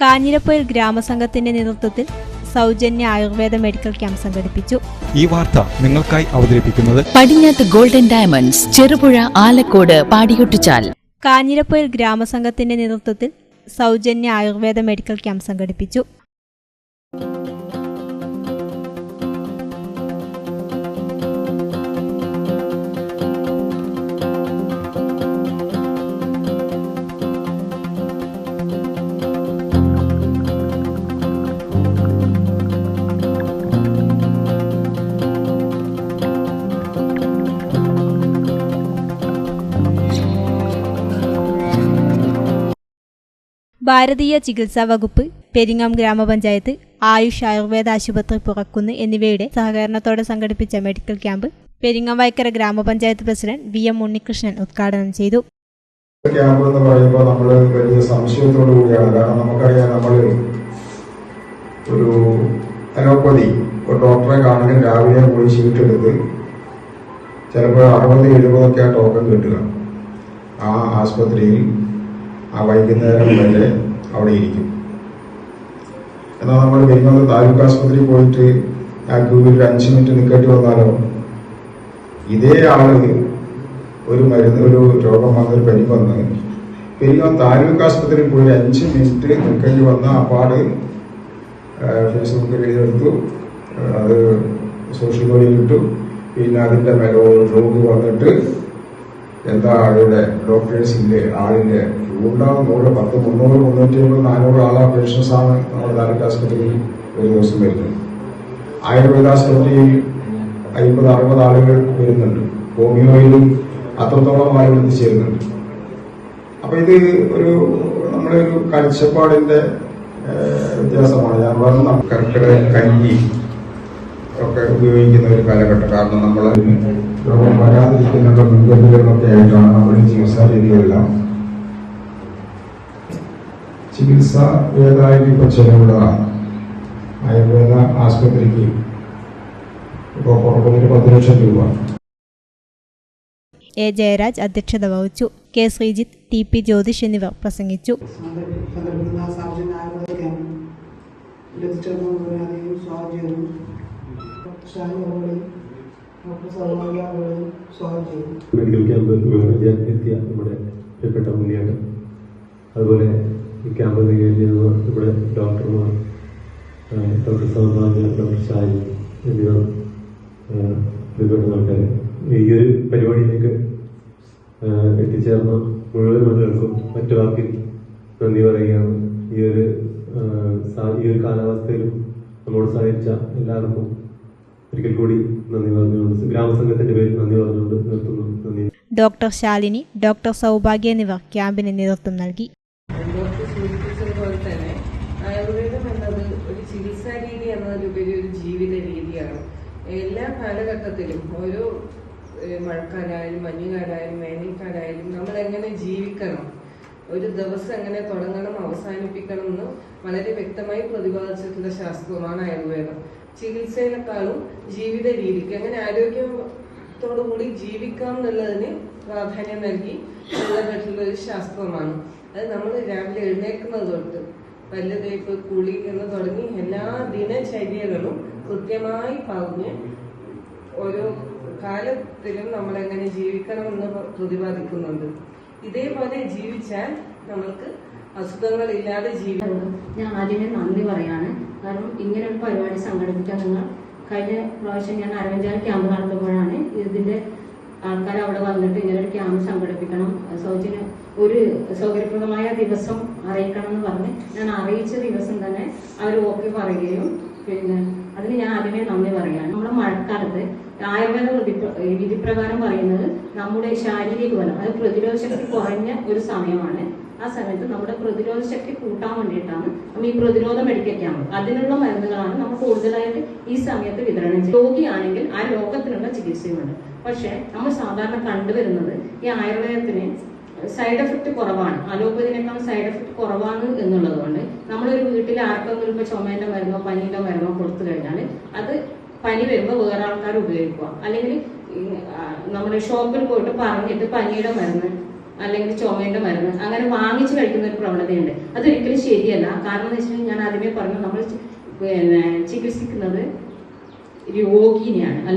കാഞ്ഞിരപ്പൊയിൽ ഗ്രാമസംഘത്തിന്റെ നേതൃത്വത്തിൽ സൗജന്യ ആയുർവേദ മെഡിക്കൽ ക്യാമ്പ് സംഘടിപ്പിച്ചു. ഈ വാർത്ത നിങ്ങൾക്കായി അവതരിപ്പിക്കുന്നത് പടിഞ്ഞാത്ത് ഗോൾഡൻ ഡയമണ്ട്സ് ചെറുപുഴ ആലക്കോട് പാടിയൊട്ടിച്ചാൽ. കാഞ്ഞിരപ്പൊയിൽ ഗ്രാമസംഘത്തിന്റെ നേതൃത്വത്തിൽ സൗജന്യ ആയുർവേദ മെഡിക്കൽ ക്യാമ്പ് സംഘടിപ്പിച്ചു. ഭാരതീയ ചികിത്സാ വകുപ്പ് പെരിങ്ങാം ഗ്രാമപഞ്ചായത്ത് ആയുഷ് ആയുർവേദ ആശുപത്രി പുറക്കുന്ന് എന്നിവയുടെ സഹകരണത്തോടെ സംഘടിപ്പിച്ച മെഡിക്കൽ ക്യാമ്പ് പെരിങ്ങാം വൈക്കര ഗ്രാമപഞ്ചായത്ത് പ്രസിഡന്റ് വി എം ഉണ്ണികൃഷ്ണൻ ഉദ്ഘാടനം ചെയ്തു. ക്യാമ്പ് എന്ന് പറയുമ്പോൾ നമ്മൾ വലിയ സംശയത്തോടു കൂടിയാണ്. കാരണം നമുക്കറിയാം നമ്മൾ ഒരു അലോപ്പതി ഡോക്ടറെ കാണാൻ രാവിലെ പോയി ഷീറ്റ് എടുത്ത് ചിലപ്പോൾ അറുപത് എഴുപതൊക്കെ ആ ടോക്കൺ കിട്ടുക. ആ ആസ്പത്രിയിൽ ആ വൈകുന്നേരം വരെ അവിടെ ഇരിക്കും എന്നാൽ നമ്മൾ വരുന്നത് താലൂക്ക് ആസ്പത്രിയിൽ പോയിട്ട് ആ ഒരു അഞ്ച് മിനിറ്റ് നിൽക്കേണ്ടി വന്നാലോ? ഇതേ ആൾ ഒരു മരുന്ന് ഒരു രോഗം വന്നൊരു പനി വന്ന് പെരിങ്ങോം താലൂക്ക് ആസ്പത്രിയിൽ പോയി അഞ്ച് മിനിറ്റ് നിൽക്കേണ്ടി വന്ന അപ്പാട് ഫേസ്ബുക്കിൽ എഴുതിയെടുത്തു അത് സോഷ്യൽ മീഡിയയിൽ ഇട്ടു. പിന്നെ അതിന്റെ മേലെ രോഗി വന്നിട്ട് എന്താ ആളുടെ ഡോക്ടേഴ്സിന്റെ ഇല്ലേ ഉണ്ടാവും നൂറ് പത്ത് മുന്നൂറ് മുന്നൂറ്റി അമ്പത് നാനൂറ് ആളാ പേഷ്യൻസ് ആണ് നമ്മുടെ താലൂക്ക് ആശുപത്രിയിൽ ഒരു ദിവസം വരുന്നത്. ആയുർവേദ ആശുപത്രിയിൽ അമ്പത് അറുപത് ആളുകൾ വരുന്നുണ്ട്. ഹോമിയോയിലും അത്രത്തോളം ആളുകൾ എത്തിച്ചേരുന്നുണ്ട്. അപ്പോൾ ഇത് ഒരു നമ്മുടെ ഒരു കാഴ്ചപ്പാടിന്റെ ഏഹ്, വ്യത്യാസമാണ്. ഞാൻ പറഞ്ഞ കർക്കിടക കഞ്ഞി ഒക്കെ ഉപയോഗിക്കുന്ന ഒരു കാലഘട്ടം. കാരണം നമ്മൾ രോഗം വരാതിരിക്കുന്ന മുൻകരുതലുകളൊക്കെ ആയിട്ടാണ് നമ്മുടെ ചികിത്സാ രീതികളെല്ലാം ചികിത്സ ഏതായാലും ഇപ്പോൾ ചിലവുള്ള ആയുർവേദ ആശുപത്രിക്ക് ഇപ്പോൾ പുറപ്പെടുന്നൊരു പത്ത് ലക്ഷം രൂപ. എ ജയരാജ് അധ്യക്ഷത വഹിച്ചു. K Sreejith T P Jyothish എന്നിവർ പ്രസംഗിച്ചു. മെഡിക്കൽ ക്യാമ്പ് ഉദ്ഘാടനം നമ്മുടെ പ്രിയപ്പെട്ട മുന്നിയാണ് അതുപോലെ ഈ ക്യാമ്പ് കൈകാര്യം ചെയ്യുന്ന നമ്മുടെ ഡോക്ടർമാർ ഡോക്ടർ സൗഭാഗ്യ ഡോക്ടർ ഷാജി എന്നിവർ ആൾക്കാർ ഈ ഒരു പരിപാടിയിലേക്ക് എത്തിച്ചേർന്ന മുഴുവൻ ആളുകൾക്കും മറ്റൊരാൾക്കും നന്ദി പറയുകയാണ്. ഈ ഒരു ഈ ഒരു കാലാവസ്ഥയിലും നമ്മോട് സഹായിച്ച എല്ലാവർക്കും ഒരിക്കൽ കൂടി നന്ദി പറഞ്ഞുകൊണ്ട് ഗ്രാമസംഘത്തിന്റെ പേരിൽ നന്ദി പറഞ്ഞുകൊണ്ട് നിർത്തുന്നു. നന്ദി. ഡോക്ടർ ശാലിനി ഡോക്ടർ സൗഭാഗ്യ എന്നിവർ ക്യാമ്പിന് നേതൃത്വം നൽകി ഡോക്ടർ സൂചിപ്പിച്ചതുപോലെ തന്നെ ആയുർവേദം എന്നത് ഒരു ചികിത്സാ രീതി എന്നതിലുപരി ഒരു ജീവിത രീതിയാണ് എല്ലാ കാലഘട്ടത്തിലും ഓരോ മഴക്കാലായാലും മഞ്ഞുകാലായാലും വേനൽക്കാലായാലും നമ്മൾ എങ്ങനെ ജീവിക്കണം ഒരു ദിവസം എങ്ങനെ തുടങ്ങണം അവസാനിപ്പിക്കണം എന്ന് വളരെ വ്യക്തമായി പ്രതിപാദിച്ചിട്ടുള്ള ശാസ്ത്രമാണ് ആയുർവേദം. ചികിത്സയിലെക്കാളും ജീവിത രീതിക്ക് അങ്ങനെ ആരോഗ്യത്തോടുകൂടി ജീവിക്കാം എന്നുള്ളതിന് പ്രാധാന്യം നൽകി ഉള്ളതായിട്ടുള്ള ഒരു ശാസ്ത്രമാണ്. അത് നമ്മൾ രാവിലെ എഴുന്നേൽക്കുന്നത് തൊട്ട് പല്ല് തേപ്പ് കുളി എന്ന് തുടങ്ങി എല്ലാ ദിനചര്യകളും കൃത്യമായി പറഞ്ഞ് ഒരു കാലത്തിലും നമ്മൾ എങ്ങനെ ജീവിക്കണം എന്ന് പ്രതിപാദിക്കുന്നുണ്ട്. ഇതേപോലെ ജീവിച്ചാൽ നമ്മൾക്ക് അസുഖങ്ങളില്ലാതെ ജീവിക്കാം. ഞാൻ ആദ്യമേ നന്ദി പറയാണ്. കാരണം ഇങ്ങനെ ഒരു പരിപാടി സംഘടിപ്പിക്കാൻ നിങ്ങൾ കഴിഞ്ഞ പ്രാവശ്യം ഞാൻ അരവഞ്ചാൽ ക്യാമ്പ് നടത്തുമ്പോഴാണ് ഇതിന്റെ ആൾക്കാർ അവിടെ വന്നിട്ട് ഇങ്ങനെ ഒരു ക്യാമ്പ് സംഘടിപ്പിക്കണം. സൗജന്യം ഒരു സൗകര്യപ്രദമായ ദിവസം അറിയിക്കണം എന്ന് പറഞ്ഞ് ഞാൻ അറിയിച്ച ദിവസം തന്നെ അവർ ഓക്കെ പറയുകയും പിന്നെ അതിന് ഞാൻ ആദ്യമേ നന്ദി പറയാം നമ്മുടെ മഴക്കാലത്ത് ആയുർവേദ വിധി- വിധിപ്രകാരം പറയുന്നത് നമ്മുടെ ശാരീരിക ബലം അത് പ്രതിരോധ ശക്തി കുറഞ്ഞ ഒരു സമയമാണ്. ആ സമയത്ത് നമ്മുടെ പ്രതിരോധ ശക്തി കൂട്ടാൻ വേണ്ടിയിട്ടാണ് നമ്മൾ ഈ പ്രതിരോധ മെഡിക്കൽ ക്യാമ്പ് അതിനുള്ള മരുന്നുകളാണ് നമ്മൾ കൂടുതലായിട്ട് ഈ സമയത്ത് വിതരണം ചെയ്യുന്നത്. രോഗിയാണെങ്കിൽ ആ രോഗത്തിനുള്ള ചികിത്സയുമുണ്ട്. പക്ഷേ നമ്മൾ സാധാരണ കണ്ടുവരുന്നത് ഈ ആയുർവേദത്തിന് സൈഡ് എഫക്റ്റ് കുറവാണ്. അലോപ്പതിനേക്കാൾ സൈഡ് എഫക്റ്റ് കുറവാണ് എന്നുള്ളത് കൊണ്ട് നമ്മളൊരു വീട്ടിൽ ആർക്കെങ്കിലും ഇപ്പോൾ ചുമേന്റെ മരുന്നോ പനീന്റെ മരുന്നോ കൊടുത്തു കഴിഞ്ഞാൽ അത് പനി വരുമ്പോൾ വേറെ ആൾക്കാർ ഉപയോഗിക്കുക. അല്ലെങ്കിൽ നമ്മുടെ ഷോപ്പിൽ പോയിട്ട് പറഞ്ഞിട്ട് പനിയുടെ മരുന്ന് അല്ലെങ്കിൽ ചുമേന്റെ മരുന്ന് അങ്ങനെ വാങ്ങിച്ചു കഴിക്കുന്ന ഒരു പ്രവണതയുണ്ട്. അതൊരിക്കലും ശരിയല്ല. കാരണം എന്ന് വെച്ചിട്ടുണ്ടെങ്കിൽ ഞാൻ ആദ്യമേ പറഞ്ഞു നമ്മൾ പിന്നെ ചികിത്സിക്കുന്നത് രോഗിനെയാണ്.